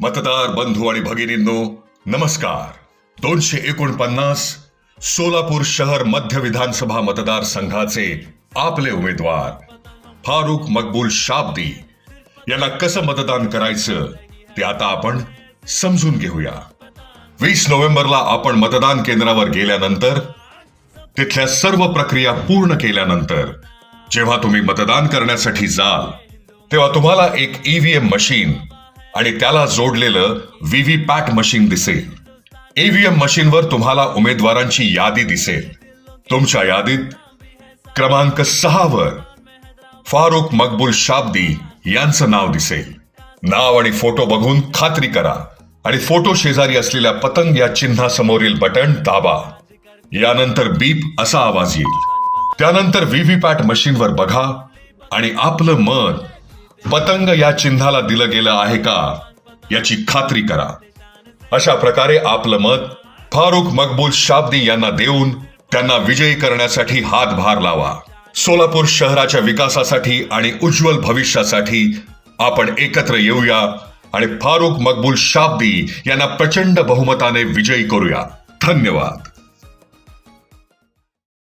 मतदार बंधू आणि भगिनींनो नमस्कार. दोनशे एकोणपन्नास सोलापूर शहर मध्य विधानसभा मतदारसंघाचे आपले उमेदवार फारुख मकबूल शाब्दी यांना कसं मतदान करायचं ते आता आपण समजून घेऊया. वीस नोव्हेंबरला आपण मतदान केंद्रावर गेल्यानंतर तिथल्या सर्व प्रक्रिया पूर्ण केल्यानंतर जेव्हा तुम्ही मतदान करण्यासाठी जाल तेव्हा तुम्हाला एक ईव्हीएम मशीन आणि त्याला जोडलेलं व्ही पॅट मशीन दिसेल. ईव्हीएम मशीनवर तुम्हाला उमेदवारांची यादी दिसेल. तुमच्या यादीत क्रमांक सहावर फारुख मकबूल शाब्दी यांचं नाव दिसेल. नाव आणि फोटो बघून खात्री करा आणि फोटो शेजारी असलेल्या पतंग या चिन्हासमोरील बटन दाबा. यानंतर बीप असा आवाज येईल. त्यानंतर व्हीव्हीपॅट मशीनवर बघा आणि आपलं मत पतंग या चिन्हाला दिलं गेलं आहे का? याची खात्री करा. अशा प्रकारे आपलं मत फारुख मकबूल शाब्दी यांना देऊन त्यांना विजयी करण्यासाठी हातभार लावा. सोलापूर शहराच्या विकासासाठी आणि उज्ज्वल भविष्यासाठी आपण एकत्र येऊया आणि फारुख मकबूल शाब्दी यांना प्रचंड बहुमताने विजयी करूया. धन्यवाद.